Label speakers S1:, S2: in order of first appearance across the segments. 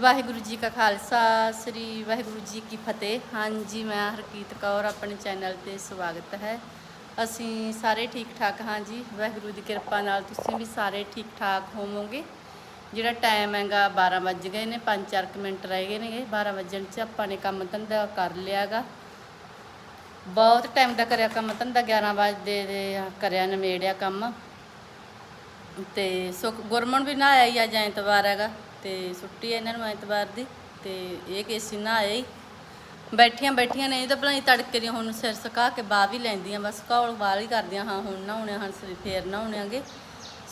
S1: ਵਾਹਿਗੁਰੂ ਜੀ ਕਾ ਖਾਲਸਾ, ਸ੍ਰੀ ਵਾਹਿਗੁਰੂ ਜੀ ਕੀ ਫਤਿਹ। ਹਾਂਜੀ, ਮੈਂ ਹਰਕੀਤ ਕੌਰ, ਆਪਣੇ ਚੈਨਲ ਤੇ ਸਵਾਗਤ ਹੈ। ਅਸੀਂ ਸਾਰੇ ਠੀਕ ਠਾਕ ਹਾਂ ਜੀ। ਵਾਹਿਗੁਰੂ ਦੀ ਕਿਰਪਾ ਨਾਲ ਤੁਸੀਂ ਵੀ ਸਾਰੇ ਠੀਕ ਠਾਕ ਹੋਵੋਗੇ। ਜਿਹੜਾ ਟਾਈਮ ਹੈਗਾ 12 ਵੱਜ ਗਏ ਨੇ 5-4 ਮਿੰਟ ਰਹਿ ਗਏ ਨੇਗੇ। 12 ਵਜਣ 'ਚ ਆਪਾਂ ਨੇ ਕੰਮ ਧੰਦਾ ਕਰ ਲਿਆਗਾ ਬਹੁਤ ਟਾਈਮ ਦਾ ਕਰਿਆ ਕੰਮ ਧੰਦਾ 11 ਵਜੇ ਦੇ ਕਰਿਆ ਨਵੇੜਿਆ ਕੰਮ। ਤੇ ਸੁਖ ਗੁਰਮਨ ਵੀ ਨਾ ਆਇਆ ਹੀ ਅੱਜ ਐਤਵਾਰ ਹੈਗਾ। ਤੇ ਛੁੱਟੀ ਹੈ ਇਹਨਾਂ ਨੂੰ ਐਤਵਾਰ ਦੀ ਤੇ ਇਹ ਕੇਸੀ ਨਾ ਆਇਆ ਹੀ। ਬੈਠੀਆਂ ਬੈਠੀਆਂ ਨੇ ਇਹ ਤਾਂ ਭਲਾ ਹੀ ਤੜਕੇ ਦੀਆਂ ਹੁਣ ਸਿਰ ਸੁਕਾ ਕੇ ਬਾਹ ਵੀ ਲੈਂਦੀਆਂ, ਬਸ ਘੌਲ ਵਾਲ ਹੀ ਕਰਦੀਆਂ, ਹਾਂ ਹੁਣ ਨਹਾਉਣੇ ਹਾਂ ਸਵੇਰੇ ਫੇਰ ਨਹਾਉਣੇਗੇ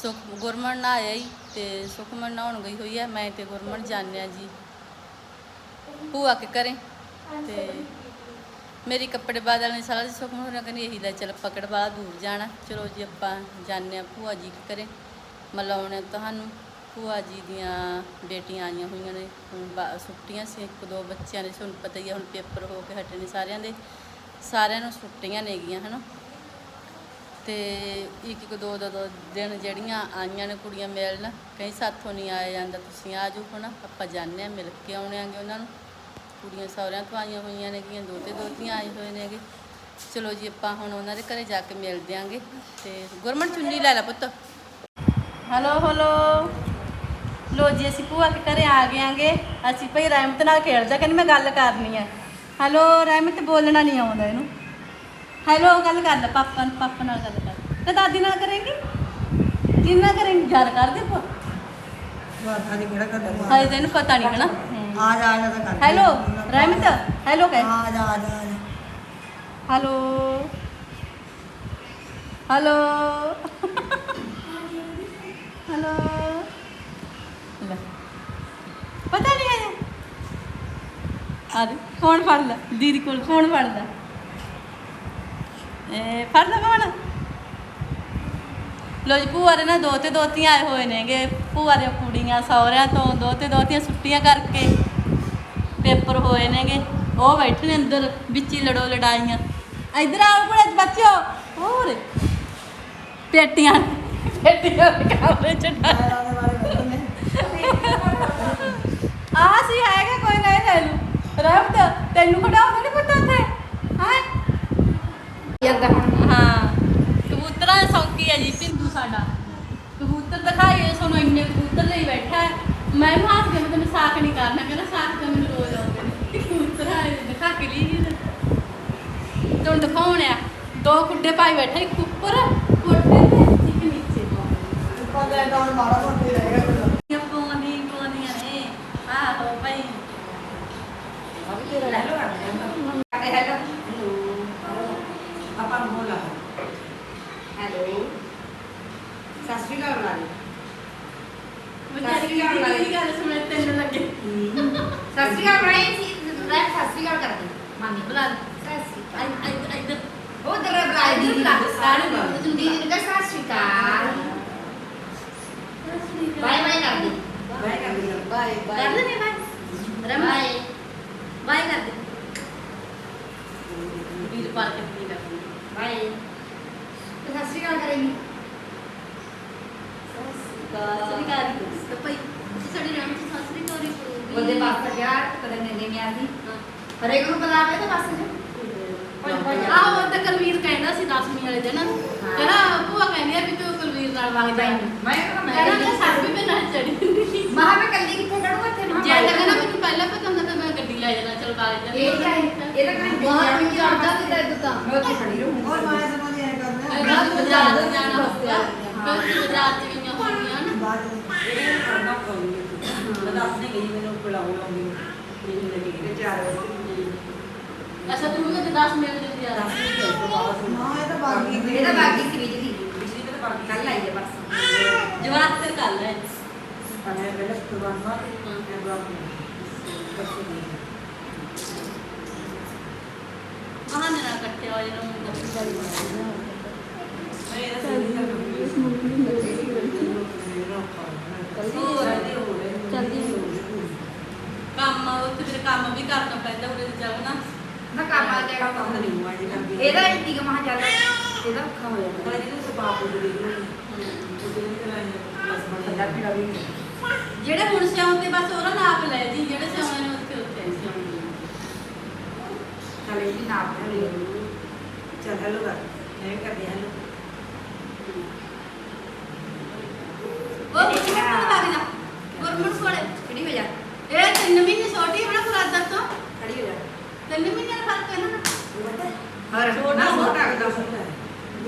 S1: ਸੁਖ, ਗੁਰਮਨ ਨਾ ਆਇਆ ਹੀ ਤੇ ਸੁਖਮਨ ਨਹਾਉਣ ਗਈ ਹੋਈ ਹੈ ਮੈਂ ਤੇ ਗੁਰਮਨ ਜਾਣਿਆ ਜੀ। ਭੂਆ ਕੇ ਕਰੇ ਤੇ ਮੇਰੀ ਕੱਪੜੇ ਬਾਦਲ ਨੇ ਸਾਰਾ ਸੁਖਮਨ ਹੋਰਾਂ ਕਹਿੰਦੀ ਇਹੀ ਲੈ ਚੱਲ ਪਕੜ ਵਾਲਾ ਦੂਰ ਜਾਣਾ। ਚਲੋ ਜੀ ਆਪਾਂ ਜਾਂਦੇ ਹਾਂ ਭੂਆ ਜੀ ਕੇ ਕਰੇ ਮਿਲਾਉਣੇ ਤੁਹਾਨੂੰ। ਭੂਆ ਜੀ ਦੀਆਂ ਬੇਟੀਆਂ ਆਈਆਂ ਹੋਈਆਂ ਨੇ। ਹੁਣ ਬਾ- ਛੁੱਟੀਆਂ ਸੀ, ਇੱਕ ਦੋ ਬੱਚਿਆਂ ਦੇ। ਤੁਹਾਨੂੰ ਪਤਾ ਹੀ ਹੈ ਹੁਣ ਪੇਪਰ ਹੋ ਕੇ ਹਟੇ ਨੇ ਸਾਰਿਆਂ ਦੇ। ਸਾਰਿਆਂ ਨੂੰ ਛੁੱਟੀਆਂ ਨੇਗੀਆਂ ਹਨਾ। ਤੇ ਇੱਕ ਇੱਕ ਦੋ ਦੋ ਦੋ ਦਿਨ ਜਿਹੜੀਆਂ ਆਈਆਂ ਨੇ ਕੁੜੀਆਂ ਮਿਲਣ, ਕਈ ਸਾਥੋਂ ਨਹੀਂ ਆਇਆ ਜਾਂਦਾ। ਤੁਸੀਂ ਆ ਜਾਓ ਹੁਣ ਆਪਾਂ ਜਾਂਦੇ ਹਾਂ, ਮਿਲ ਕੇ ਆਉਣੇ ਆਂਗੇ ਉਹਨਾਂ ਨੂੰ। ਕੁੜੀਆਂ ਸਹੁਰਿਆਂ ਤੋਂ ਆਈਆਂ ਹੋਈਆਂ ਨੇਗੀਆਂ ਦੋਤੇ ਦੋਤੀਆਂ ਆਏ ਹੋਏ ਨੇਗੇ ਚਲੋ ਜੀ, ਆਪਾਂ ਹੁਣ ਉਹਨਾਂ ਦੇ ਘਰੇ ਜਾ ਕੇ ਮਿਲ ਦਿਆਂਗੇ। ਤੇ ਗੁਰਮਨ, ਚੁੰਨੀ ਲੈ ਲੈ ਪੁੱਤ। Hello, hello. ਲੋ ਜੀ ਅਸੀਂ ਭੂਆ ਕੇ ਘਰੇ ਆ ਗਏ ਆਂਗੇ। ਅਸੀਂ ਭਈ ਰਹਿਮਤ ਨਾਲ ਖੇਡਦਾ ਕਹਿੰਦੀ ਮੈਂ ਗੱਲ ਕਰਨੀ ਹੈ ਹਲੋ ਰਹਿਮਤ ਬੋਲਣਾ ਨਹੀਂ ਆਉਂਦਾ ਇਹਨੂੰ। ਹੈਲੋ ਗੱਲ ਕਰ ਲੈ ਪਾਪਾ ਪਾਪਾ ਨਾਲ ਗੱਲ ਕਰ। ਤੇ ਦਾਦੀ ਨਾਲ ਕਰੇਂਗੀ? ਕਿੰਨਾ ਕਰੇਂਗੀ? ਯਾਰ ਕਰ ਦੇ ਪੁੱਤ
S2: ਵਾਦਾ ਦੀ ਕਿਹੜਾ ਕਰਦਾ
S1: ਹਾਏ ਤੈਨੂੰ ਪਤਾ ਨਹੀਂ ਹਨਾ?
S2: ਆ ਜਾ ਆ ਜਾ ਤਾਂ ਕਰ।
S1: ਹੈਲੋ ਰਹਿਮਤ ਹੈਲੋ ਕਹਿ।
S2: ਆ ਜਾ ਆ ਜਾ।
S1: Hello hello. ਹੈਲੋ। ਲੈ। ਪਤਾ ਨਹੀਂ ਹੈ ਆ ਦੇ ਫੋਨ ਫੜ ਦੀਦੀ ਕੋਲ ਫੋਨ ਫੜ ਲੈ। ਇਹ ਫੜ ਲੋ ਜੀ, ਭੂਆ ਦੇ ਨਾ ਦੋ ਤੇ ਦੋਤੀਆਂ ਆਏ ਹੋਏ ਨੇਗੇ। ਭੂਆ ਦੀਆਂ ਕੁੜੀਆਂ, ਸਹੁਰਿਆਂ ਤੋਂ ਦੋ ਤੇ ਦੋਤੀਆਂ ਛੁੱਟੀਆਂ ਕਰਕੇ ਪੇਪਰ ਹੋਏ ਨੇਗੇ। ਉਹ ਬੈਠੇ ਨੇ ਅੰਦਰ, ਵਿੱਚ ਹੀ ਲੜੋ ਲੜਾਈਆਂ। ਇਧਰ ਆਓ ਕੋਲੇ ਬੱਚਿਓ। ਹੋਰ। ਪੇਟੀਆਂ ਪੇਟੀਆਂ ਕਮਰੇ ਚ ਡਾਲ
S2: ਮੈਂ ਉਹਦੇ ਬਾਰੇ ਬੋਲਣੇ
S1: ਆ ਸੀ ਹੈਗਾ ਕੋਈ ਨਹੀਂ ਲੈ ਲੂ ਰਹਿਮਤ ਤੈਨੂੰ ਖੜਾਉਂਦਾ ਨਹੀਂ ਪਤਾ ਉੱਥੇ। ਹਾਂ?
S3: ਜਾਂਦਾ ਹੁਣ।
S1: ਹਾਂ ਕਬੂਤਰਾਂ ਦੀ ਸੌਂਕੀ ਹੈ ਜੀ ਪਿੰਦੂ ਸਾਡਾ। ਕਬੂਤਰ ਦਿਖਾਈਏ ਸਾਨੂੰ ਇੰਨੇ ਕਬੂਤਰ ਲਈ ਬੈਠਾ ਹੈ। ਮੈਂ ਵੀ ਹੱਸ ਕੇ ਮੈਂ ਤੈਨੂੰ ਸਾਖ ਨਹੀਂ ਕਰਨਾ ਕਹਿੰਦਾ ਸਾਖ ਤਾਂ ਮੈਨੂੰ ਰੋਜ਼ ਆਉਂਦੇ ਨੇ। ਕਬੂਤਰ ਆਏ ਨੇ, ਦਿਖਾ ਕੇ ਲਈ ਜੀ ਤੁਹਾਨੂੰ ਦਿਖਾਉਣਿਆ ਦੋ ਕੁੱਡੇ ਪਾਈ ਬੈਠਾ ਇੱਕ ਉੱਪਰ ਕੋਠੇ ਤੇ ਇੱਕ ਨੀਚੇ।
S2: ਉੱਪਰ ਲੈ ਤਾਂ ਮਾੜਾ ਮੋਟੀ ਰਹੇਗਾ
S1: ਇਹ ਪੌਂਦੀ ਪੌਂਦੀਆਂ ਨੇ ਆਹੋ ਭਾਈ
S2: ਆ ਵੀ ਤੇਰਾ ਹੈਲੋ
S3: ਅਰੇ ਹੈਲੋ
S2: ਆਪਾਂ ਨੂੰ ਬੋਲਾ
S3: ਹੈਲੋ ਸਤਿ ਸ਼੍ਰੀ ਅਕਾਲ ਬੁਲਾ ਲਈ
S1: ਵਿਚਾਰੀ ਦੀ ਦੀ ਗੱਲ ਸੁਣੇ ਤੈਨੂੰ ਲੱਗੇ
S3: ਸਤਿ ਸ਼੍ਰੀ ਅਕਾਲ ਬੁਲਾਈ ਸੀ ਲੈ ਸਤਿ ਸ਼੍ਰੀ ਅਕਾਲ ਕਰਦੇ ਮਾਮੀ
S1: ਬੁਲਾ
S3: ਸਤਿ ਸ਼੍ਰੀ
S1: ਆਈ
S3: ਅਕਾਲ
S1: ਆਈ ਇੱਧਰ
S3: ਉਧਰ ਬੁਲਾਈ ਦੀਦੀ ਨੂੰ
S1: ਸਾਰੇ ਬੁਲਾ।
S3: ਦੀਦੀ ਨੂੰ ਕਹ ਸਤਿ ਸ਼੍ਰੀ ਅਕਾਲ ਬਾਏ ਬਾਏ ਕਰ ਦੇ
S2: ਬਾਈ ਕਰ ਦੇ
S3: ਬਾਏ
S1: ਕਰ ਲੈ ਨੇ ਬਾਈ ਰਮ
S3: ਬਾਏ
S1: ਬਾਈ ਕਰ ਦੇ ਵੀਰ ਪਾਰ ਕੇ ਨਹੀਂ ਕਰਦੀ
S3: ਬਾਏ ਸਤਿ ਸ਼੍ਰੀ ਅਕਾਲ ਕਰੇਂਗੀ
S1: ਸ੍ਰੀ ਅਕਾਲ ਤੇ ਭਾਈ ਤੁਸੀਂ ਸਾਡੀ ਰਾਮ ਜੀ ਸਾਸਰੀ ਕੋਰੀ
S3: ਉਹਦੇ ਪਾਸ ਗਿਆ ਕਦੇ ਨੇ ਨੇ ਆਦੀ ਹਰੇਕ ਨੂੰ ਪਤਾ ਆਵੇ ਤਾਂ ਬਸ ਜੀ
S1: ਆਹ ਉਹ ਤਾਂ ਕਲਵੀਰ ਕਹਿੰਦਾ ਸੀ 10ਵੀਂ ਵਾਲੇ ਦਿਨ ਕਹਿੰਦਾ ਭੂਆ ਕਹਿੰਦੀ ਆ ਵੀ ਤੂੰ ਕਲਵੀਰ ਨਾਲ ਵਗ ਜਾ
S3: ਮੈਂ ਕਹਿੰਦਾ
S1: ਕਹਿੰਦਾ
S3: ਮੈਂ
S1: ਕਿ ਸਾਡੀ ਵੀ ਨਾਲ ਚੜੀ
S3: ਮਹਾ ਮੈਂ ਕੱਲੀ ਕਿੱਥੇ ਖੜੂਗਾ ਇੱਥੇ ਮਹਾ
S1: ਜੇ ਤਾਂ ਕਹਿੰਦਾ ਮੈਨੂੰ ਪਹਿਲਾਂ ਪਤਾ ਹੁੰਦਾ ਲੈ ਜਾਣਾ ਚਲ ਵਗ ਜਾ
S3: ਇਹ ਕਿਆ ਹੈ। ਇਹ ਤਾਂ ਕਹਿੰਦਾ
S1: ਬਾਹਰ ਵੀ ਜਾਂਦਾ ਸੀ ਤਾਂ। ਇਦਾਂ ਤਾਂ।
S3: ਮੈਂ ਉੱਥੇ ਖੜੀ ਰਹੂੰਗੀ।
S2: ਹੋਰ ਮੈਂ ਸਮਝ ਨਹੀਂ ਆਇਆ ਕਰਨਾ
S1: ਕਹਿੰਦਾ ਬਾਜ਼ਾਰ ਚ ਜਾਣਾ ਹੋਊਗਾ ਕਿਉਂਕਿ ਬਾਜ਼ਾਰ ਚ ਗਈਆਂ ਹੋਣਗੀਆਂ ਨਾ।
S2: ਬਾਅਦ ਇਹ ਕਰਨਾ ਪਊਗੀ ਮੈਂ ਦੱਸ ਨਹੀਂ ਗਈ ਮੈਨੂੰ ਬੁਲਾਉਣ ਆਉਂਦੀ ਇਹ ਲੱਗੀ ਕਿ ਚਾਰ ਵਜੇ
S1: ਅੱਛਾ ਤੂੰ ਵੀ 10 ਮਿੰਟ ਦੇ ਯਾਰ
S2: ਨਾ ਇਹ ਤਾਂ ਬਾਕੀ
S3: ਇਹ ਤਾਂ ਬਾਕੀ ਸੀ ਬਿਜਲੀ।
S2: ਬਿਜਲੀ ਤੇ ਬਾਕੀ
S3: ਕੱਲ ਆਈ ਹੈ ਪਰਸੋਂ।
S1: ਜਵਾਬ ਤੇ ਕਰ ਲੈ
S2: ਮੈਂ ਪਹਿਲਾਂ ਸੁਬਾਹ ਨਾ ਮੈਂ ਬਾਕੀ
S1: ਬਹਾਨੇ ਨਾਲ ਇਕੱਠੇ ਹੋ ਜਾਣਾ ਕੰਮ ਉੱਥੇ ਫਿਰ ਕੰਮ ਵੀ ਕਰਨਾ ਪੈਂਦਾ ਉਰੇ ਜਾਓ ਨਾ
S3: ਨਾ ਕੰਮ ਆ ਜਾਏਗਾ ਇਹਦਾ ਇੰਟੀ ਮਹਾ ਚੱਲ ਇਹਦਾ ਔਖਾ ਹੋ ਜਾਂਦਾ
S1: ਜਿਹੜੇ ਹੁਣ ਸਿਆਉਂਦੇ ਬਸ ਉਹਨਾਂ ਨਾਲ ਨਾਪ ਲੈ ਜੀ, ਜਿਹੜੇ ਸਿਆਉਣੇ ਨੇ ਉੱਥੇ ਉੱਥੇ ਸਿਆਉਣੇ
S3: ਚਲੇ ਜੀ ਨਾਪ ਲੈ
S2: ਚੱਲ ਹੈਲੋ ਕਰ। ਮੈਂ ਕਰਦੇ ਹੈਲੋ
S1: ਉਹ ਗੁਰਮਣ ਲੱਗ ਜਾ। ਗੁਰਮਣ ਕੋਲੇ
S3: ਖੜੀ ਹੋ ਜਾ।
S1: ਇਹ ਤਿੰਨ ਮਹੀਨੇ ਛੋਟੀ ਹੈ ਨਾ ਬਰਾਦਰ ਤੋਂ
S3: ਖੜੀ ਹੋ ਜਾ।
S1: ਤਿੰਨ ਮਹੀਨੇ ਦਾ ਫ਼ਰਕ ਹੈ ਨਾ।
S3: ਹੋਰ
S1: ਛੋਟਾ ਹੋ।
S3: ਛੋਟਾ ਕਦਮ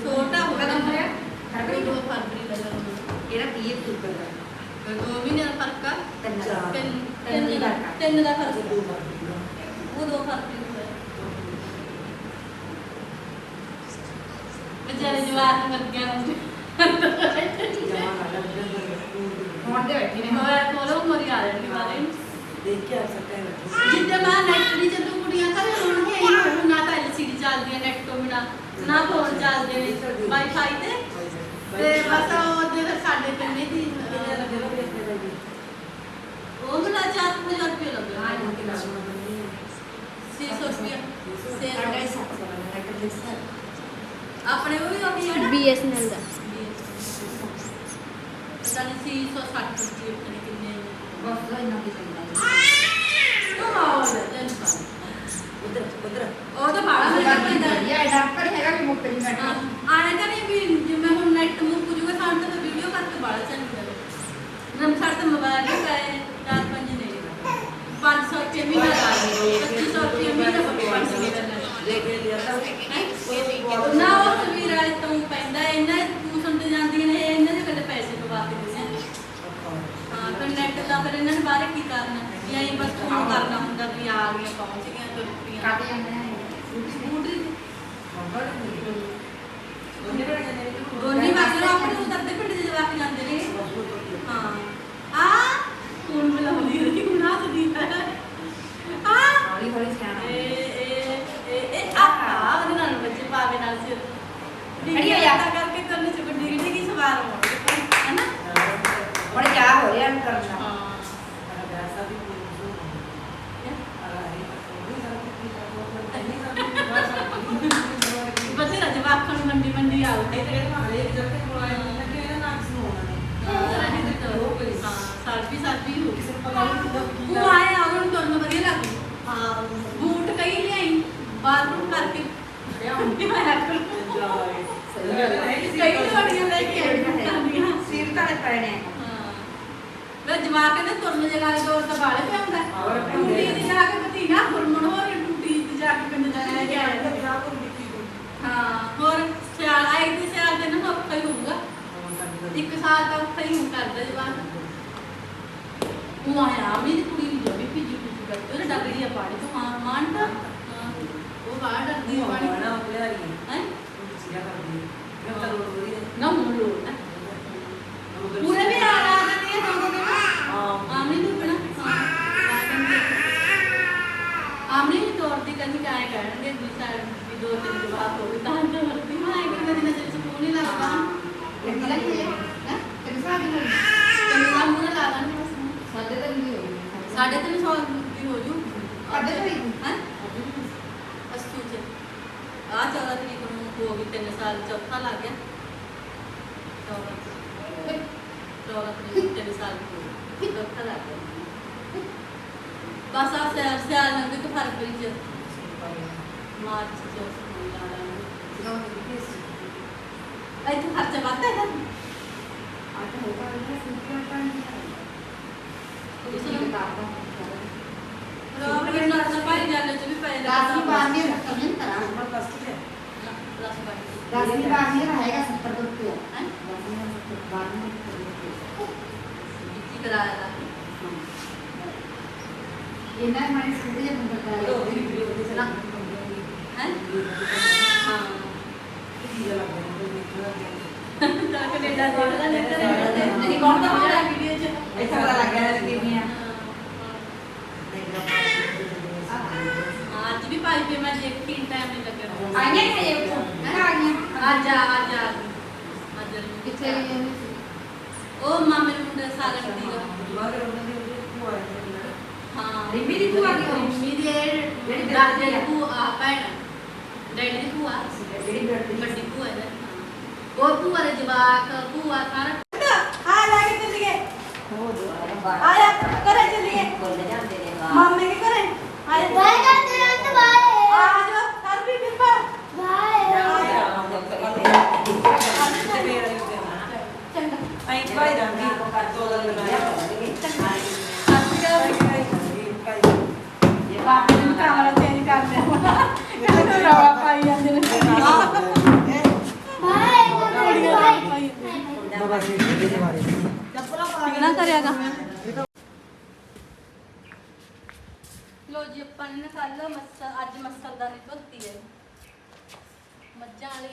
S1: ਛੋਟਾ ਹੋ
S3: ਕਦਮ ਹੋਇਆ?
S1: ਫਰਵਰੀ ਦੋ ਫਰਵਰੀ ਜਨਮ
S3: ਇਹਦਾ 30 ਅਕਤੂਬਰ ਦਾ
S1: ਦੋ ਮਹੀਨੇ ਦਾ ਫ਼ਰਕ ਆ।
S3: ਤਿੰਨ।
S1: ਤਿੰਨ
S3: ਦਾ ਫ਼ਰਕ।
S1: ਤਿੰਨ ਦਾ ਫ਼ਰਕ।
S2: ਦੋ ਮਾਰ
S1: ਉਹ ਦੋ ਫਰਵਰੀ ਨੂੰ ਹੋਇਆ ਵਿਚਾਰੇ ਜਵਾਨ ਮਰ ਗਿਆ
S2: ਜਮਾ ਲਾ ਲੈ
S3: ਫੋਨ ਤੇ ਬੈਠੀ ਨੇ
S1: ਹੋਇਆ ਕੋਲੋਂ ਮਰੀ ਆ ਰਹੀ ਬਾਰੇ
S2: ਦੇਖ ਕੇ ਆ ਸਕਦਾ ਹੈ
S1: ਜਿੱਦਾਂ ਮੈਂ ਨੈਟ ਦੀ ਜਦੋਂ ਕੁੜੀਆਂ ਘਰੇ ਆਉਣਗੀਆਂ ਇਹ ਹੋਊ, ਨਾ ਤਾਂ ਐਲਸੀਡੀ ਚੱਲਦੀ ਹੈ ਨੈਟ ਤੋਂ ਬਿਨਾ ਨਾ ਫੋਨ ਚੱਲਦੇ ਨੇ ਵਾਈਫਾਈ ਤੇ ਤੇ ਬਸ ਉਹਦੇ ਫਿਰ ਸਾਡੇ ਪਿੰਡੇ ਦੀ
S2: ਕਿੰਨੇ
S1: ਅਹ,
S2: ਲੱਗੇ ਲੋਗੇ ਇੱਥੇ ਦਾ ਜੀ
S1: ਉਹ ਮੇਰਾ 4000 ਰੁਪਏ ਲੱਗਿਆ
S3: ਹਾਂ,
S2: ਹਾਂ ਕਿੰਨਾ ਸੋਨਾ ਬਣੀ
S1: 600 ਰੁਪਏ
S3: ਸਾਡਾ ਹੀ ਸੱਤ ਸੌ ਦਾ ਨੈਟ ਦੇ ਸਰ
S1: ਆਪਣੇ ਉਹ ਵੀ ਉਹੀ ਹੈ ਨਾ?
S4: BSNL ਦਾ
S1: ਪਤਾ ਨਹੀਂ 660 ਰੁਪਏ ਪਤਾ ਨਹੀਂ ਕਿੰਨੇ।
S3: ਬਸ ਦਾ ਇੰਨਾ ਕੀ ਚੰਗਾ
S1: ਪਾ
S2: ਉਧਰ ਉਧਰ।
S1: ਉਹ ਤਾਂ ਬਾੜਾ ਹੋ ਜਾਂਦਾ ਹੈ
S3: ਇਹ ਡਾਕਟਰ ਹੈਗਾ ਵੀ ਮੁੱਕ ਨਹੀਂ
S1: ਹਾਂ,
S3: ਬੈਠਾ।
S1: ਆਏ ਤਾਂ ਨਹੀਂ ਵੀ ਜਿਵੇਂ ਹੁਣ ਨੈਟ ਮੁੱਕ ਜੂਗਾ ਸਾਨੂੰ ਤਾਂ ਵੀਡੀਓ ਕਰਕੇ ਬਾੜਾ ਚੱਲਦਾ ਨਮ ਸਾਡੇ ਤਾਂ ਮੋਬਾਈਲ ਵੀ ਪਏ ਚਾਰ ਪੰਜ ਨੇ। 500 ਰੁਪਏ ਮਹੀਨਾ ਲਾ ਦੇ 2500 ਰੁਪਏ ਮਹੀਨਾ ਬੱਬੇ ਪੰਜ ਸੌ ਕਰਨਾ
S2: ਦੇਖ ਲਿਆ ਤਾਂ।
S1: ਹੈਂ? ਨਾ ਉਹ ਤਸਵੀਰ ਆਏ ਤੋਂ ਪੈਂਦਾ ਹੈ, ਇਹਨਾਂ ਟਿਊਸ਼ਨ ਤੇ ਜਾਂਦੀਆਂ ਨੇ ਇਹ ਇਹਨਾਂ ਦੇ ਕੋਲ ਪੈਸੇ ਪਵਾ ਕੇ ਦਿੰਦੇ ਆ ਹਾਂ ਫਿਰ ਨੈਟ ਦਾ ਫਿਰ ਇਹਨਾਂ ਨੇ ਬਾਹਰ ਕੀ ਕਰਨਾ ਜਾਂ ਫੋਨ ਕਰਨਾ ਹੁੰਦਾ ਵੀ ਆ ਗਈਆਂ ਪਹੁੰਚ ਗਈਆਂ ਤੁਰ ਪਈਆਂ
S3: ਕੱਟ ਜਾਂਦੇ ਨੇ?
S1: ਸਕੂਟਰੀ ਤੇ
S2: ਉਹਨੇ ਬੜਾ ਜਨੇ
S1: ਦੋਨੀ ਵਾਸਤੇ ਆਪਣੇ ਉਧਰ ਦੇ ਪਿੰਡ ਦੇ ਜਵਾਕ ਜਾਂਦੇ ਨੇ। ਹਾਂ। ਆ! ਕੌਣ ਬੁਲਾਉਂਦੀ ਰਹੀ ਹੁਣ ਹੱਸਦੀ ਹੈ। ਆ!
S3: ਹੌਲੀ ਹੌਲੀ ਸਿਆਣਾ
S1: ਇਹ ਇਹ ਇਹ ਇਹ ਆ ਉਹਦੇ ਨਾਲ ਬੱਚੇ ਪਾਵੇ ਨਾਲ ਸਿਰ
S3: ਖੜੀ ਹੋ ਜਾ।
S1: ਤਾਂ ਕਰਕੇ ਕਰਨ ਚ ਵੱਡੀ ਗੱਡੀ ਕੀ ਸਵਾਰ ਹੋ ਹੈ ਨਾ
S3: ਹੁਣ ਜਾ ਹੋ ਰਿਹਾ ਨੂੰ ਕਰਨਾ
S1: ਹਾਂ ਬਥੇਰਾ ਜਵਾਕਾਂ ਨੂੰ ਮੰਡੀ ਮੰਡੀ ਆਉ ਹਾਂ ਸਾਡੀ ਸਾਡੀ ਹੋ ਉਹ ਆਏ ਆ ਉਹਨੂੰ ਤੁਹਾਨੂੰ ਵਧੀਆ ਲੱਗੂ ਹਾਂ ਬੂਟ ਕਈ ਲਿਆਈ ਬਾਥਰੂਮ ਕਰਕੇ ਕਈ ਜੋੜੀਆਂ ਲੈ ਕੇ ਆਈ
S3: ਸਿਰ ਤਾਂ ਪੈਣੇ
S1: ਮੈਂ ਜਵਾਕ ਨੇ ਤੁਰਨ ਜਗਾ ਕੇ ਦੌੜ ਤਾਂ ਬਾਲੇ ਪਿਆਉਂਦਾ
S2: ਹੋਰ
S1: ਟੂਟੀ ਦੀ ਜਾ ਕੇ ਬਤੀਨਾ ਗੁਰਮਣ ਹੋ ਰਹੀ ਟੂਟੀ ਦੀ ਜਾ ਕੇ ਪਿੰਡ ਜਾ ਲੈ ਕੇ ਆਇਆ ਹਾਂ ਹੋਰ ਸਿਆਲ ਆਈ ਤੇ ਸਿਆਲ ਦੇ ਨਾ ਔਖਾ ਹੀ ਹੋਊਗਾ। ਇੱਕ ਸਾਲ ਦਾ ਔਖਾ ਹੀ ਹੁਣ ਕਰਦਾ ਜਵਾਕ। ਉਹ ਆਇਆ ਮੇਰੀ ਕੁੜੀ ਵੀ ਜਮੀ ਭਿੱਜੀ ਭਿੱਜੀ ਕਰਦੀ ਉਹਨੇ ਡੱਬੜੀ ਆ ਪਾਣੀ ਤੋਂ ਮਾਂ ਮਾਨ ਤਾਂ ਹਾਂ, ਉਹ ਬਾਹਰ ਡਰਦੀ ਆ ਪਾਣੀ ਹੈ ਨਾ ਹੁਣ ਲੋੜ ਨਾ ਪੂਰੇ ਵੀ ਆ ਆ ਜਾਂਦੀ ਹੈ ਦੋ ਦੋ ਦਿਨ ਆਮਨੀ ਨੂੰ ਬਣਾ ਆਮਨੀ ਨੂੰ ਤੋੜਦੀ ਕਹਿੰਦੀ ਕਾਇ ਕਹਿਣਗੇ ਵੀ ਸਾਡ ਵੀ ਦੋ ਤਿੰਨ ਜਵਾਬ ਹੋ ਗਏ ਤਾਂ ਜੋ ਵਰਤੀ ਮੈਂ ਆਏ ਕਿ ਮੇਰੀ ਨਜ਼ਰ ਚ ਕੋਣ ਨਹੀਂ ਲੱਗਦਾ
S3: ਇਹ ਲੱਗੀ ਹੈ
S1: ਹੈ
S3: ਕਿੰਨੇ ਸਾਲ ਦੀ ਹੋਈ
S1: ਤੈਨੂੰ ਨਾ ਮੂਹਰੇ ਲਾ ਦਾਂ ਬਸ
S3: ਸਾਡੇ ਤਾਂ ਨਹੀਂ ਹੋਈ
S1: ਸਾਢੇ ਤਿੰਨ ਸੌ ਦੀ ਹੋ ਜੂ
S3: ਸਾਡੇ ਤੋਂ ਹੀ?
S1: ਹੈ ਅਸਤੂ ਚ ਆ 14 ਤਰੀਕ ਨੂੰ ਹੋ ਗਈ ਤਿੰਨ ਸਾਲ ਚੌਥਾ ਲੱਗ ਗਿਆ 14 14 ਤਰੀਕ ਨੂੰ ਤਿੰਨ ਸਾਲ ਹੋ ਗਏ ਚੌਥਾ ਲੱਗ ਗਿਆ ਬਸ ਆ ਸਿਆਲ ਸਿਆਲ ਲੰਘ ਕੇ ਫਰਵਰੀ ਚ ਮਾਰਚ ਚ ਲਾ ਲਾਂਗੇ ਇੱਥੇ ਖਰਚਾ ਵੱਧ ਹੈ ਨਾ
S3: ਅੱਜ ਹੋਗਾ ਇਹ ਸੁਣਿਆ ਤਾਂ ਨਹੀਂ
S1: ਇਸ ਨੂੰ ਰੋਬ ਵੀ ਨਾ ਸਪਾਈ ਜਾਲੇ ਚ ਵੀ ਪਏ
S3: ਦਸਵੀਂ ਬਾਰਵੀਂ ਰੱਖਣ ਨਹੀਂ ਕਰਾਂ ਦਸਵੀਂ ਬਾਰਵੀਂ ਦਾ ਹੈਗਾ 70 ਰੁਪਏ
S1: ਹੈਂ?
S3: ਦਸਵੀਂ ਦਾ 70 ਬਾਰਵੀਂ ਦਾ 70 ਰੁਪਏ
S1: ਕੀ ਕਰਾਇਆ ਦਾ
S3: ਇਹਨਾਂ ਮਾਈ ਸਕੂਲ ਦੇ ਬੰਦਾ ਕਰਾ
S1: ਹੈ ਹਾਂ ਤਾਂ ਕੈਨੇਡਾ ਦੇ ਵਾਲਾ ਲੈ ਕੇ ਨਹੀਂ ਕੌਣ ਦਾ ਹੋਣਾ ਵੀਡੀਓ ਚ?
S3: ਇੱਥੇ ਪਤਾ ਲੱਗ ਗਿਆ ਸੀ ਕਿਵੇਂ ਆ?
S1: ਹਾਂ, ਅੱਜ ਵੀ ਪਾਈ ਪਈ ਮੈਂ ਦੇਖੀ ਟਾਈਮ ਨਹੀਂ ਲੱਗਿਆ।
S3: ਆਈਆਂ ਨੇ ਇਹ ਉੱਥੋਂ? ਆ ਗਈਆਂ
S1: ਅੱਜ ਆ ਅੱਜ। ਆ। ਅੱਜ ਆ ਗਈ।
S3: ਕਿੱਥੇ ਗਈਆਂ ਨੇ?
S1: ਉਹ ਮਾਮੇ ਦਾ ਮੁੰਡਾ ਸਾਗਰ ਦੀ ਦਾ। ਮਗਰ
S3: ਉਹਨਾਂ ਦੀ ਉਹਦੀ ਭੂਆ ਦੀ ਨਾਲ ਹਾਂ।
S1: ਰਿੰਮੀ ਦੀ ਭੂਆ
S3: ਦੀ
S1: ਰਿੰਮੀ
S3: ਦੀ ਜਿਹੜੀ ਦਾਦੀ
S1: ਦੀ ਭੂਆ ਭੈਣ। ਡੈਡੀ ਦੀ ਭੂਆ।
S3: ਜਿਹੜੀ
S1: ਵੱਡੀ ਭੂਆ ਹੈ। ਉਹ ਭੂਆ ਦੇ ਜਵਾਕ ਭੂਆ ਸਾਰਾ ਆ ਲੈ ਕੇ ਚੱਲ ਗਏ
S3: ਹੋ ਦੁਆਰਾ ਆ
S1: ਜਾ ਕਰੇ ਚੱਲੀਏ। ਬੋਲ
S3: ਜਾਂਦੇ ਨੇ
S1: ਮਾਮੇ ਕੇ ਕਰੇ ਆ ਜਾ।
S2: Ay, bailando con todo el mundo.
S5: ਨਾ ਕਰਿਆਗਾ
S1: ਲੋ ਜੀ ਆਪਾਂ ਨੇ ਕੱਲ ਮਸਲ ਅੱਜ ਮਸਲ ਦਾ ਰਿਪੋਰਟ ਦਿੱਤੀ ਹੈ ਮੱਝਾਂ ਵਾਲੀ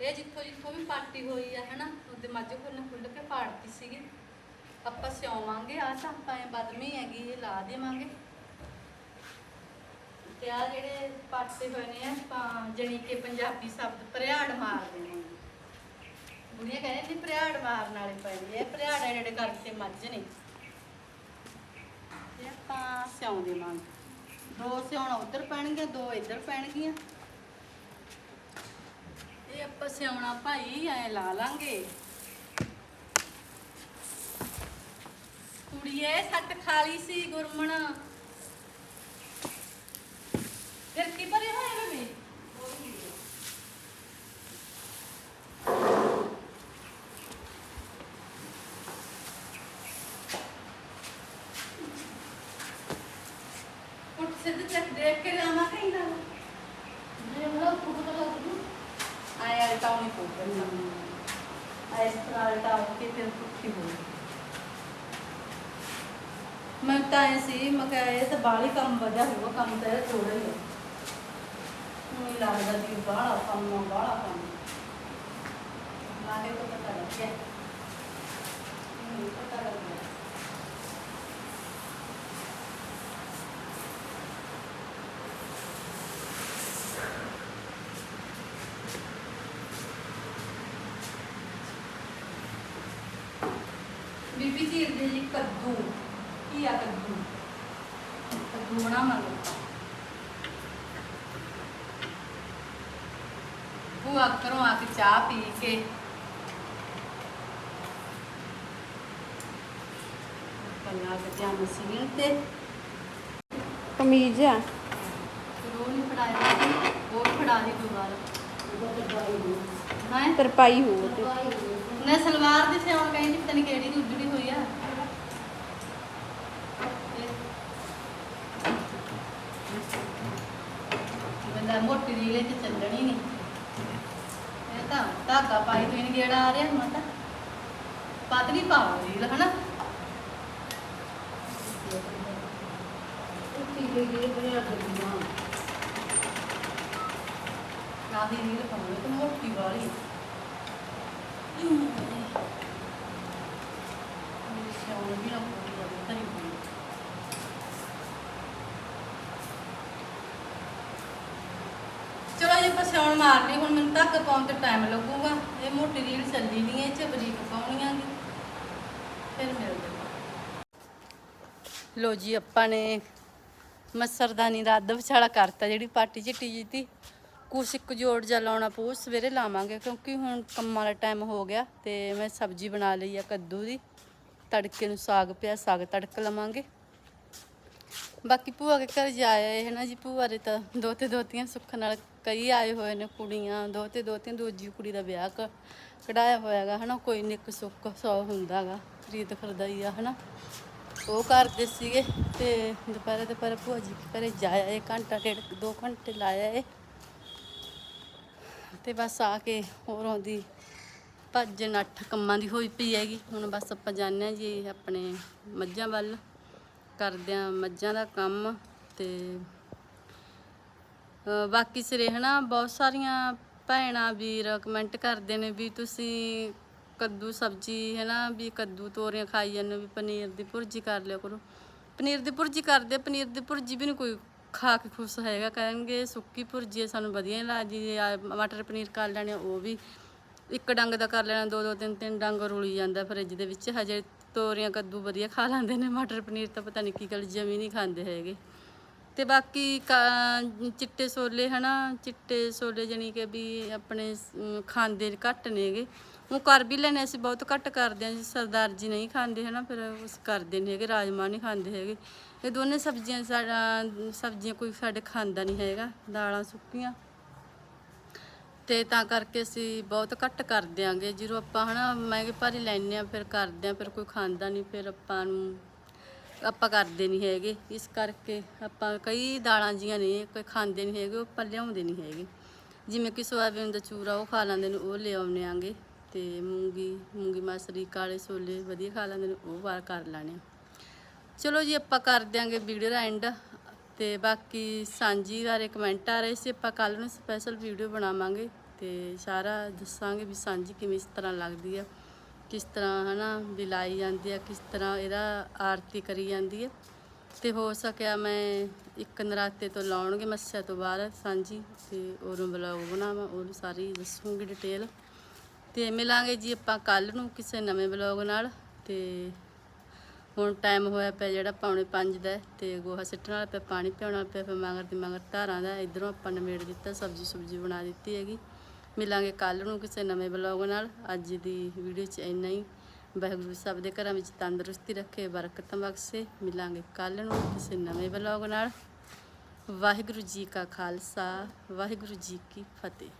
S1: ਇਹ ਜਿੱਥੋਂ ਜਿੱਥੋਂ ਵੀ ਪਾਰਟੀ ਹੋਈ ਆ, ਹਨਾ, ਉਹਦੇ ਮੱਝ ਖੁੱਲ੍ਹ ਖੁੱਲ੍ਹ ਕੇ ਪਾੜਤੀ ਸੀਗੀ। ਆਪਾਂ ਸਿਉਵਾਂਗੇ ਆ ਤਾਂ ਆਪਾਂ ਬਦਮੀ ਹੈਗੀ, ਇਹ ਲਾ ਦੇਵਾਂਗੇ। ਤੇ ਆ ਜਿਹੜੇ ਪਾਟੇ ਹੋਏ ਨੇ ਆਪਾਂ ਜਣੀ ਕਿ ਪੰਜਾਬੀ ਸ਼ਬਦ ਭਰਿਆੜ ਮਾਰਦੇ ਨੇ ਬੁੜੀਆਂ ਕਹਿੰਦੇ ਨੇ ਭਰਿਆੜ ਮਾਰਨ ਵਾਲੇ ਪਏ ਨੇ, ਇਹ ਭਰਿਆੜ ਜਿਹੜੇ ਕਰਕੇ ਮੱਝ ਨੇ। ਤੇ ਆਪਾਂ ਸਿਉਂ ਦੇਵਾਂਗੇ। ਦੋ ਸਿਉਣਾ ਉਧਰ ਪੈਣਗੇ ਦੋ ਇੱਧਰ ਪੈਣਗੀਆਂ। ਇਹ ਆਪਾਂ ਸਿਉਣਾ ਭਾਈ ਐ ਲਾ ਲਾਂਗੇ। ਕੁੜੀਏ ਸੱਟ ਖਾਲੀ ਸੀ ਗੁਰਮਣ ਫਿਰ ਕੀ ਭਰੇ ਹੋਏ ਨੇ ਉੱਠ ਸਿੱਧ ਚੱਕ ਦੇਖ ਕੇ ਲਾਵਾਂ ਕਹੀਂ ਨਾ ਜੇ ਮਲਾ ਫੁੱਟ ਤਾਂ ਲੱਗ ਜੂ ਆਇਆ ਅਲਟਾਉ ਨਹੀਂ ਪਊਗਾ ਇਸ ਤਰ੍ਹਾਂ ਅਲਟਾਉ ਕੇ ਫਿਰ ਪੁੱਠੀ ਹੋ ਮੈਂ ਤਾਂ ਗਏ ਤੇ ਬਾਹਲੀ ਕੰਮ ਵਧਿਆ ਹੋਊਗਾ ਕੰਮ ਤਾਂ ਇਹ ਥੋੜਾ ਹੀ ਹੈ ਮੈਨੂੰ ਲੱਗਦਾ ਵੀ ਬਾਹਲਾ ਕੰਮ ਆ, ਬਾਹਲਾ ਕੰਮ ਨਾਲੇ ਤੋਂ ਪਤਾ ਲੱਗਿਆ ਮੈਨੂੰ ਪਤਾ ਲੱਗਿਆ ਬੀਬੀ ਜੀ ਦੇ ਜੀ ਕੱਦੂ ਕੀ ਆ ਕੱਦੂ ਕੱਦੂ ਬਣਾਵਾਂਗੇ ਉਹ ਕਰੋ ਆ ਕੇ ਚਾਹ ਪੀ ਕੇ ਪੰਨਾ ਕੇ ਮਸ਼ੀਨ ਤੇ
S3: ਕਮੀਜ਼ ਆ।
S1: ਉਹ ਨਹੀਂ ਫੜਾਇਆ ਸੀ, ਉਹ ਫੜਾ ਦੀ ਦੁਬਾਰਾ।
S3: ਤਰਪਾਈ ਹੋ ਤੇ
S1: ਨੇ ਸਲਵਾਰ ਦੀ ਸਿਉਣ ਕਹਿੰਦੀ ਪਤਾ ਨਹੀਂ ਕਿਹੜੀ ਦੀ ਉੱਜੜੀ ਹੋਈ ਆ। ਇਹ ਬੰਦਾ ਮੋਟੀ ਰੀਲੇ ਤੇ ਚੱਲਣੀ ਨਹੀਂ ਇਹ ਤਾਂ ਧਾਗਾ ਪਾਈ ਤੋਂ ਨਹੀਂ ਗੇੜਾ ਆ ਰਿਹਾ ਮਾਤਾ ਪਤਲੀ ਪਾਓ ਰੀਲ ਹਨਾ? ਆਹੀ ਰੀਲ ਪਾਉਣੀ ਤੇ ਮੋਟੀ ਵਾਲੀ। ਮੇਰੀ ਸਿਆਉਣ ਵੀ ਨਾ ਪੂਰੀ ਹੋਵੇ ਤਾਂ ਨਹੀਂ ਪੂਰੀ ਚਲੋ ਜੀ ਆਪਾਂ ਹੁਣ ਮੈਨੂੰ ਧੱਕ ਪਾਉਣ ਤੇ ਟਾਈਮ ਲੱਗੂਗਾ। ਇਹ ਮੋਟੀ ਰੀਲ ਚੱਲੀ ਨਹੀਂ ਇਹ ਚ ਬਰੀਕ ਪਾਉਣੀਆਂ ਗੀ ਫਿਰ ਮਿਲਦੇ ਲੋ ਜੀ, ਆਪਾਂ ਨੇ ਮਸਰਦਾਨੀ ਦਾ ਅੱਧ ਵਿਚਾਲਾ ਕਰਤਾ, ਜਿਹੜੀ ਪਾਟੀ ਚਿੱਟੀ ਜੀ ਤੀ। ਕੁਛ ਇੱਕ ਜੋੜ ਜਿਹਾ ਲਾਉਣਾ ਪਊ, ਸਵੇਰੇ ਲਾਵਾਂਗੇ, ਕਿਉਂਕਿ ਹੁਣ ਕੰਮਾਂ ਦਾ ਟਾਈਮ ਹੋ ਗਿਆ ਤੇ ਮੈਂ ਸਬਜ਼ੀ ਬਣਾ ਲਈ ਆ ਕੱਦੂ ਦੀ। ਤੜਕੇ ਨੂੰ ਸਾਗ ਪਿਆ, ਸਾਗ ਤੜਕ ਲਵਾਂਗੇ। ਬਾਕੀ ਭੂਆ ਦੇ ਘਰ ਜਾ ਹੈ ਨਾ ਜੀ, ਭੂਆ ਦੇ ਤਾਂ ਦੋਤੇ ਦੋਤੀਆਂ ਸੁੱਖ ਨਾਲ ਕਈ ਆਏ ਹੋਏ ਨੇ ਕੁੜੀਆਂ, ਦੋਤੇ ਦੋਤੀਆਂ ਦੂਜੀ ਕੁੜੀ ਦਾ ਵਿਆਹ ਕ- ਕਢਾਇਆ ਹੋਇਆਗਾ ਹਨਾ, ਕੋਈ ਨਿੱਕ ਸੁੱਖ ਸੌ ਹੁੰਦਾਗਾ ਖਰੀਦ ਖਰਦਾਈ ਆ ਹਨਾ। ਉਹ ਕਰਦੇ ਸੀਗੇ ਤੇ ਦੁਪਹਿਰੇ ਦੁਪਹਿਰੇ ਭੂਆ ਜੀ ਦੇ ਘਰੇ ਜਾ ਆਏ ਘੰਟਾ ਡੇਢ ਦੋ ਘੰਟੇ ਲਾਇਆ ਏ ਤੇ ਬਸ ਆ ਕੇ ਹੋਰ ਆਉਂਦੀ ਭੱਜ ਨੱਠ ਕੰਮਾਂ ਦੀ ਹੋਈ ਪਈ ਹੈਗੀ। ਹੁਣ ਬਸ ਆਪਾਂ ਜਾਂਦੇ ਹਾਂ ਜੀ ਆਪਣੇ ਮੱਝਾਂ ਵੱਲ। ਕਰਦੇ ਹਾਂ ਮੱਝਾਂ ਦਾ ਕੰਮ ਤੇ ਅ, ਬਾਕੀ ਸਿਰੇ ਹਨਾ ਬਹੁਤ ਸਾਰੀਆਂ ਭੈਣਾਂ ਵੀਰ ਕਮੈਂਟ ਕਰਦੇ ਨੇ ਵੀ ਤੁਸੀਂ ਕੱਦੂ ਸਬਜ਼ੀ ਹਨਾ ਵੀ ਕੱਦੂ ਤੋਰੀਆਂ ਖਾਈ ਜਾਂਦੇ ਹੋ, ਵੀ ਪਨੀਰ ਦੀ ਭੁਰਜੀ ਕਰ ਲਿਆ ਕਰੋ। ਪਨੀਰ ਦੀ ਭੁਰਜੀ ਕਰਦੇ ਪਨੀਰ ਦੀ ਭੁਰਜੀ ਵੀ ਨਹੀਂ ਕੋਈ ਖਾ ਕੇ ਖੁਸ਼ ਹੈਗਾ ਕਹਿਣਗੇ ਸੁੱਕੀ ਭੁਰਜੀ ਸਾਨੂੰ ਵਧੀਆ ਨਹੀਂ ਲੱਗਦੀ ਆ ਮਟਰ ਪਨੀਰ ਕਰ ਲੈਣੇ ਉਹ ਵੀ ਇੱਕ ਡੰਗ ਦਾ ਕਰ ਲੈਣਾ ਦੋ ਦੋ ਤਿੰਨ ਤਿੰਨ ਡੰਗ ਰੁਲੀ ਜਾਂਦਾ ਫਰਿੱਜ ਦੇ ਵਿੱਚ ਹਜੇ ਤੋਰੀਆਂ ਕੱਦੂ ਵਧੀਆ ਖਾ ਲੈਂਦੇ ਨੇ, ਮਟਰ ਪਨੀਰ ਤਾਂ ਪਤਾ ਨਹੀਂ ਕੀ ਗੱਲ ਜਮੀ ਨਹੀਂ ਖਾਂਦੇ ਹੈਗੇ। ਤੇ ਬਾਕੀ ਕਾ- ਚਿੱਟੇ ਛੋਲੇ ਹਨਾ, ਚਿੱਟੇ ਛੋਲੇ ਜਾਣੀ ਕਿ ਵੀ ਆਪਣੇ ਖਾਂਦੇ ਘੱਟ ਨੇਗੇ। ਉਹ ਕਰ ਵੀ ਲੈਣੇ ਅਸੀਂ ਬਹੁਤ ਘੱਟ ਕਰਦੇ ਹਾਂ, ਜੀ ਸਰਦਾਰ ਜੀ ਨਹੀਂ ਖਾਂਦੇ ਹਨਾ, ਫਿਰ ਉਸ ਕਰਦੇ ਨਹੀਂ ਹੈਗੇ, ਰਾਜਮਾ ਨਹੀਂ ਖਾਂਦੇ ਹੈਗੇ। ਇਹ ਦੋਨੇ ਸਬਜ਼ੀਆਂ ਸਾਡਾ, ਸਬਜ਼ੀਆਂ ਕੋਈ ਸਾਡੇ ਖਾਂਦਾ ਨਹੀਂ ਹੈਗਾ, ਦਾਲਾਂ ਸੁੱਕੀਆਂ। ਤੇ ਤਾਂ ਕਰਕੇ ਅਸੀਂ ਬਹੁਤ ਘੱਟ ਕਰ ਦਿਆਂਗੇ ਜਦੋਂ ਆਪਾਂ ਹਨਾ ਮਹਿੰਗੇ ਭਾਰੀ ਲੈਣੇ ਆ, ਫਿਰ ਕਰਦੇ ਆ, ਫਿਰ ਕੋਈ ਖਾਂਦਾ ਨਹੀਂ ਫਿਰ ਆਪਾਂ ਨੂੰ ਆਪਾਂ ਕਰਦੇ ਨਹੀਂ ਹੈਗੇ। ਇਸ ਕਰਕੇ ਆਪਾਂ ਕਈ ਦਾਲਾਂ ਜੀਆਂ ਨੇ, ਕੋਈ ਖਾਂਦੇ ਨਹੀਂ ਹੈਗੇ, ਉਹ ਆਪਾਂ ਲਿਆਉਂਦੇ ਨਹੀਂ ਹੈਗੇ। ਜਿਵੇਂ ਕਿ ਸੋਇਆਬੀਨ ਦਾ ਚੂਰਾ, ਉਹ ਖਾ ਲੈਂਦੇ ਨੇ, ਉਹ ਲਿਆਉਂਦੇ ਆਂਗੇ। ਤੇ ਮੂੰਗੀ ਮੂੰਗੀ ਮਸਰੀ, ਕਾਲੇ ਛੋਲੇ ਵਧੀਆ ਖਾ ਲੈਂਦੇ ਨੇ, ਉਹ ਵਾਰ ਕਰ ਲੈਣੇ ਆ। ਚਲੋ ਜੀ, ਆਪਾਂ ਕਰ ਦਿਆਂਗੇ ਵੀਡੀਓ ਦਾ ਐਂਡ ਤੇ ਬਾਕੀ ਸਾਂਝੀ ਬਾਰੇ ਕਮੈਂਟ ਆ ਰਹੇ ਸੀ, ਆਪਾਂ ਕੱਲ ਨੂੰ ਸਪੈਸ਼ਲ ਵੀਡੀਓ ਬਣਾਵਾਂਗੇ ਤੇ ਸਾਰਾ ਦੱਸਾਂਗੇ ਵੀ ਸਾਂਝੀ ਕਿਵੇਂ ਇਸ ਤਰ੍ਹਾਂ ਲੱਗਦੀ ਆ, ਕਿਸ ਤਰ੍ਹਾਂ ਹਨਾ ਵੀ ਲਾਈ ਜਾਂਦੀ ਆ, ਕਿਸ ਤਰ੍ਹਾਂ ਇਹਦਾ ਆਰਤੀ ਕਰੀ ਜਾਂਦੀ ਹੈ ਤੇ ਹੋ ਸਕਿਆ ਮੈਂ ਇੱਕ ਨਰਾਤੇ ਤੋਂ ਲਾਉਣਗੇ ਮੱਸਿਆ ਤੋਂ ਬਾਅਦ ਸਾਂਝੀ ਤੇ ਉਹਨੂੰ ਬਲੌਗ ਬਣਾਵਾਂ, ਉਹਨੂੰ ਸਾਰੀ ਦੱਸੂਗੀ ਡਿਟੇਲ ਤੇ ਮਿਲਾਂਗੇ ਜੀ ਆਪਾਂ ਕੱਲ ਨੂੰ ਕਿਸੇ ਨਵੇਂ ਬਲੌਗ ਨਾਲ ਤੇ ਹੁਣ ਟਾਈਮ ਹੋਇਆ ਪਿਆ ਜਿਹੜਾ ਪੌਣੇ 5 ਦਾ ਹੈ ਤੇ ਗੋਹਾ ਸਿੱਟਣ ਵਾਲਾ ਪਿਆ, ਪਾਣੀ ਪਿਆਉਣ ਵਾਲਾ ਪਿਆ, ਫਿਰ ਮਗਰ ਦੀ ਮਗਰ ਧਾਰਾਂ ਦਾ ਇਧਰੋਂ ਆਪਾਂ ਨਿਬੇੜ ਦਿੱਤਾ ਸਬਜ਼ੀ ਸੁਬਜ਼ੀ ਬਣਾ ਦਿੱਤੀ ਹੈਗੀ। ਮਿਲਾਂਗੇ ਕੱਲ ਨੂੰ ਕਿਸੇ ਨਵੇਂ ਬਲੌਗ ਨਾਲ। ਅੱਜ ਦੀ ਵੀਡੀਓ 'ਚ ਇੰਨਾ ਹੀ। ਵਾਹਿਗੁਰੂ ਸਭ ਦੇ ਘਰਾਂ ਵਿੱਚ ਤੰਦਰੁਸਤੀ ਰੱਖੇ, ਬਰਕਤਾਂ ਬਖਸ਼ੇ। ਮਿਲਾਂਗੇ ਕੱਲ ਨੂੰ ਕਿਸੇ ਨਵੇਂ ਬਲੌਗ ਨਾਲ। ਵਾਹਿਗੁਰੂ ਜੀ ਕਾ ਖਾਲਸਾ, ਵਾਹਿਗੁਰੂ ਜੀ ਕੀ ਫਤਿਹ।